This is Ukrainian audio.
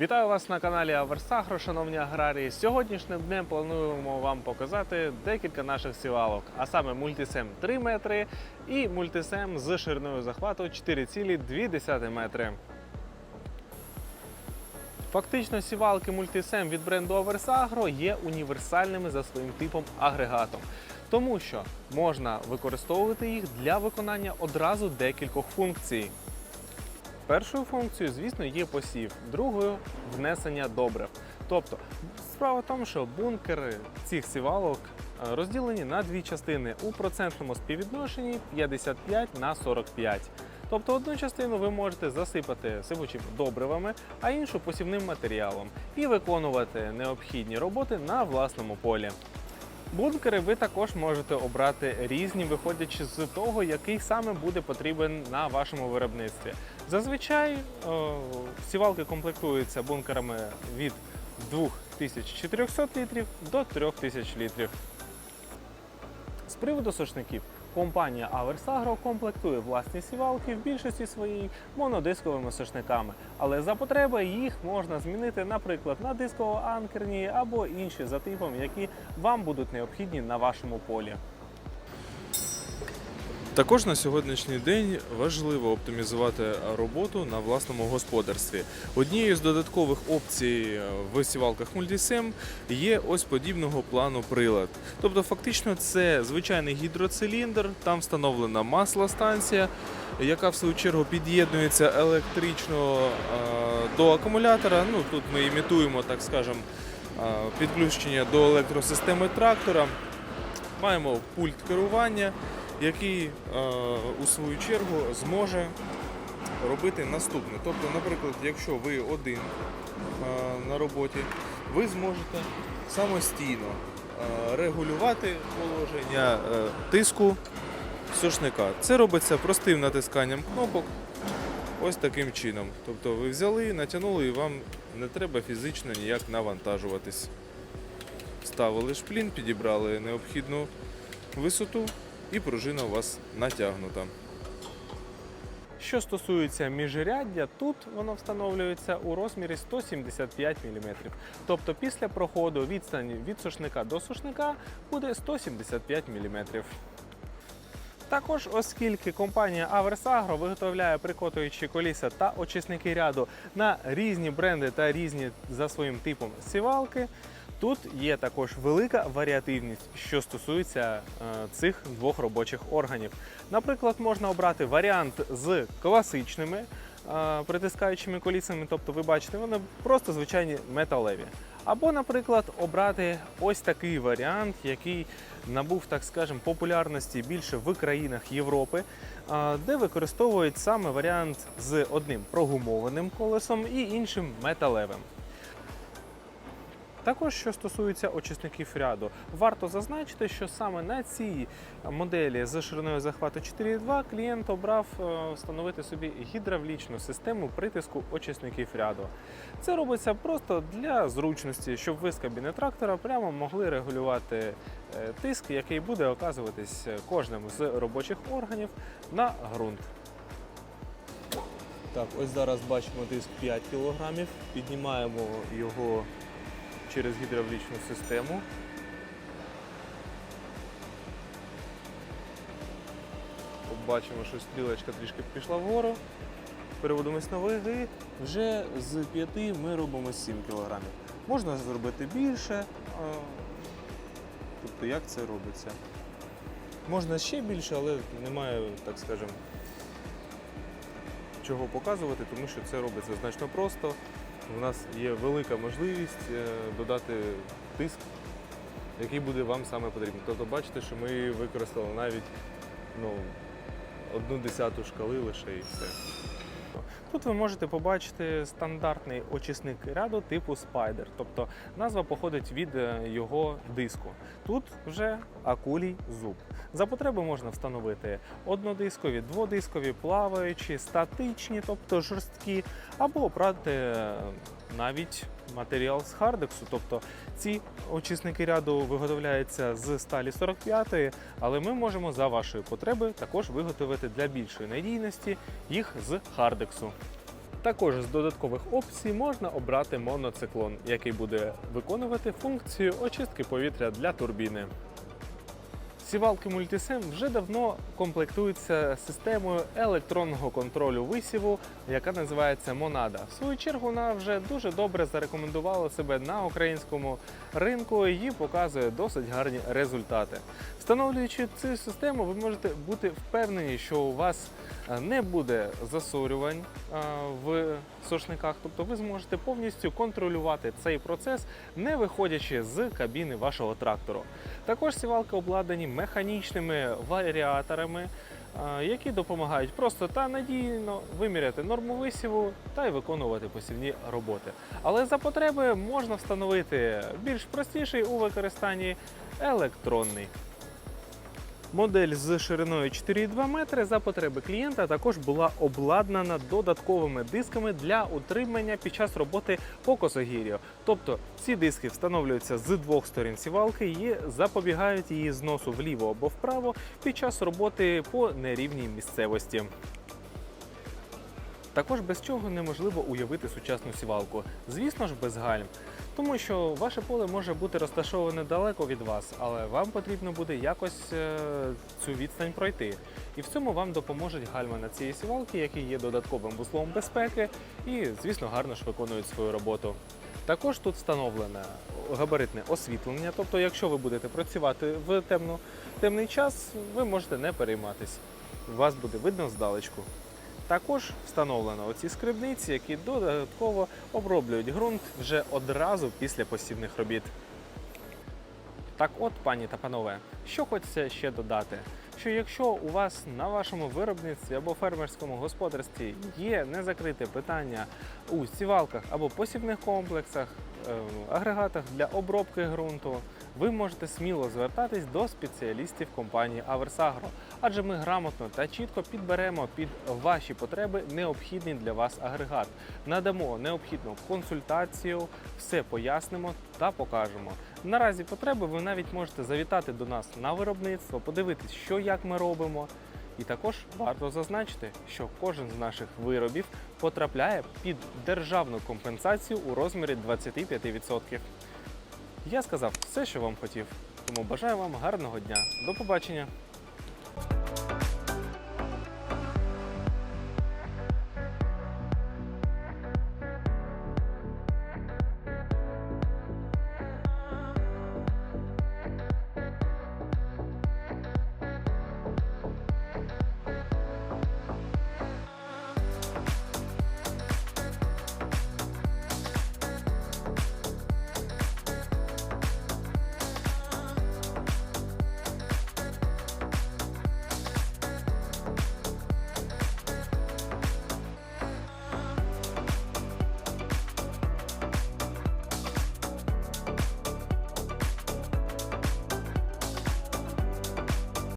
Вітаю вас на каналі Аверсагро, шановні аграрії. Сьогоднішнім днем плануємо вам показати декілька наших сівалок, а саме мультисем 3 метри і мультисем з шириною захвату 4,2 метри. Фактично, сівалки мультисем від бренду Аверсагро є універсальними за своїм типом агрегатом, тому що можна використовувати їх для виконання одразу декількох функцій. Першою функцією, звісно, є посів, другою внесення добрив. Тобто, справа в тому, що бункери цих сівалок е, розділені на дві частини у процентному співвідношенні 55 на 45. Тобто одну частину ви можете засипати сипучими добривами, а іншу посівним матеріалом і виконувати необхідні роботи на власному полі. Бункери ви також можете обрати різні, виходячи з того, який саме буде потрібен на вашому виробництві. Зазвичай сівалки комплектуються бункерами від 2400 літрів до 3000 літрів. З приводу сушників, компанія Aversa комплектує власні сівалки в більшості своїй монодисковими сушниками, але за потреби їх можна змінити, наприклад, на дисково-анкерні або інші за типом, які вам будуть необхідні на вашому полі. Також на сьогоднішній день важливо оптимізувати роботу на власному господарстві. Однією з додаткових опцій в сівалках Multisem є ось подібного плану прилад. Тобто, фактично, це звичайний гідроциліндр, там встановлена маслостанція, яка в свою чергу під'єднується електрично до акумулятора. Ну тут ми імітуємо, так скажемо, підключення до електросистеми трактора. Маємо пульт керування який е, у свою чергу зможе робити наступне. Тобто, наприклад, якщо ви один е, на роботі, ви зможете самостійно е, регулювати положення тиску сушника. Це робиться простим натисканням кнопок. Ось таким чином. Тобто ви взяли, натягнули і вам не треба фізично ніяк навантажуватись. Вставили шплін, підібрали необхідну висоту і пружина у вас натягнута. Що стосується міжряддя, тут воно встановлюється у розмірі 175 мм. Тобто після проходу відстані від сушника до сушника буде 175 мм. Також, оскільки компанія Aversa виготовляє прикотуючі коліса та очисники ряду на різні бренди та різні за своїм типом сівалки, тут є також велика варіативність, що стосується е, цих двох робочих органів. Наприклад, можна обрати варіант з класичними е, притискаючими колісами, тобто ви бачите, вони просто звичайні металеві. Або, наприклад, обрати ось такий варіант, який набув, так скажемо, популярності більше в країнах Європи, де використовують саме варіант з одним прогумованим колесом і іншим металевим. Також, що стосується очисників ряду, варто зазначити, що саме на цій моделі з шириною захвату 4.2 клієнт обрав е, встановити собі гідравлічну систему притиску очисників ряду. Це робиться просто для зручності, щоб ви з кабіни трактора прямо могли регулювати е, тиск, який буде оказуватись кожним з робочих органів на ґрунт. Так, ось зараз бачимо диск 5 кг, піднімаємо його через гідравлічну систему. Бачимо, що стрілочка трішки пішла вгору. Переводимось на ваги. Вже з 5 ми робимо 7 кг. Можна зробити більше. Тобто як це робиться? Можна ще більше, але немає, так скажемо, чого показувати, тому що це робиться значно просто. У нас є велика можливість е, додати тиск, який буде вам саме потрібен. Тобто бачите, що ми використали навіть ну, одну десяту шкали лише і все. Тут ви можете побачити стандартний очисник ряду типу Spider, тобто назва походить від е, його диску. Тут вже акулій зуб. За потреби можна встановити однодискові, дводискові, плаваючі, статичні, тобто жорсткі, або обрати е, навіть матеріал з хардексу. Тобто ці очисники ряду виготовляються з сталі 45, але ми можемо за вашої потреби також виготовити для більшої надійності їх з хардексу. Також з додаткових опцій можна обрати моноциклон, який буде виконувати функцію очистки повітря для турбіни. Сівалки Multisim вже давно комплектуються системою електронного контролю висіву, яка називається Монада. В свою чергу вона вже дуже добре зарекомендувала себе на українському ринку і показує досить гарні результати. Встановлюючи цю систему, ви можете бути впевнені, що у вас е, не буде засорювань е, в сошниках, тобто ви зможете повністю контролювати цей процес, не виходячи з кабіни вашого трактору. Також сівалки обладнані механічними варіаторами, е, які допомагають просто та надійно виміряти норму висіву та й виконувати посівні роботи. Але за потреби можна встановити більш простіший у використанні електронний. Модель з шириною 4,2 метри за потреби клієнта також була обладнана додатковими дисками для утримання під час роботи по косогір'ю. Тобто ці диски встановлюються з двох сторін сівалки і запобігають її зносу вліво або вправо під час роботи по нерівній місцевості. Також без чого неможливо уявити сучасну сівалку. Звісно ж, без гальм. Тому що ваше поле може бути розташоване далеко від вас, але вам потрібно буде якось е, цю відстань пройти. І в цьому вам допоможуть гальма на цій сівалці, які є додатковим вузлом безпеки і, звісно, гарно ж виконують свою роботу. Також тут встановлене габаритне освітлення, тобто, якщо ви будете працювати в темну, темний час, ви можете не перейматись. Вас буде видно здалечку. Також встановлено оці скрибниці, які додатково оброблюють ґрунт вже одразу після посівних робіт. Так от, пані та панове, що хочеться ще додати, що якщо у вас на вашому виробництві або фермерському господарстві є незакрите питання у сівалках або посівних комплексах, агрегатах для обробки ґрунту, ви можете сміло звертатись до спеціалістів компанії Аверсагро, адже ми грамотно та чітко підберемо під ваші потреби необхідний для вас агрегат. Надамо необхідну консультацію, все пояснимо та покажемо. Наразі потреби ви навіть можете завітати до нас на виробництво, подивитись, що як ми робимо. І також варто зазначити, що кожен з наших виробів потрапляє під державну компенсацію у розмірі 25%. Я сказав все, що вам хотів. Тому бажаю вам гарного дня. До побачення!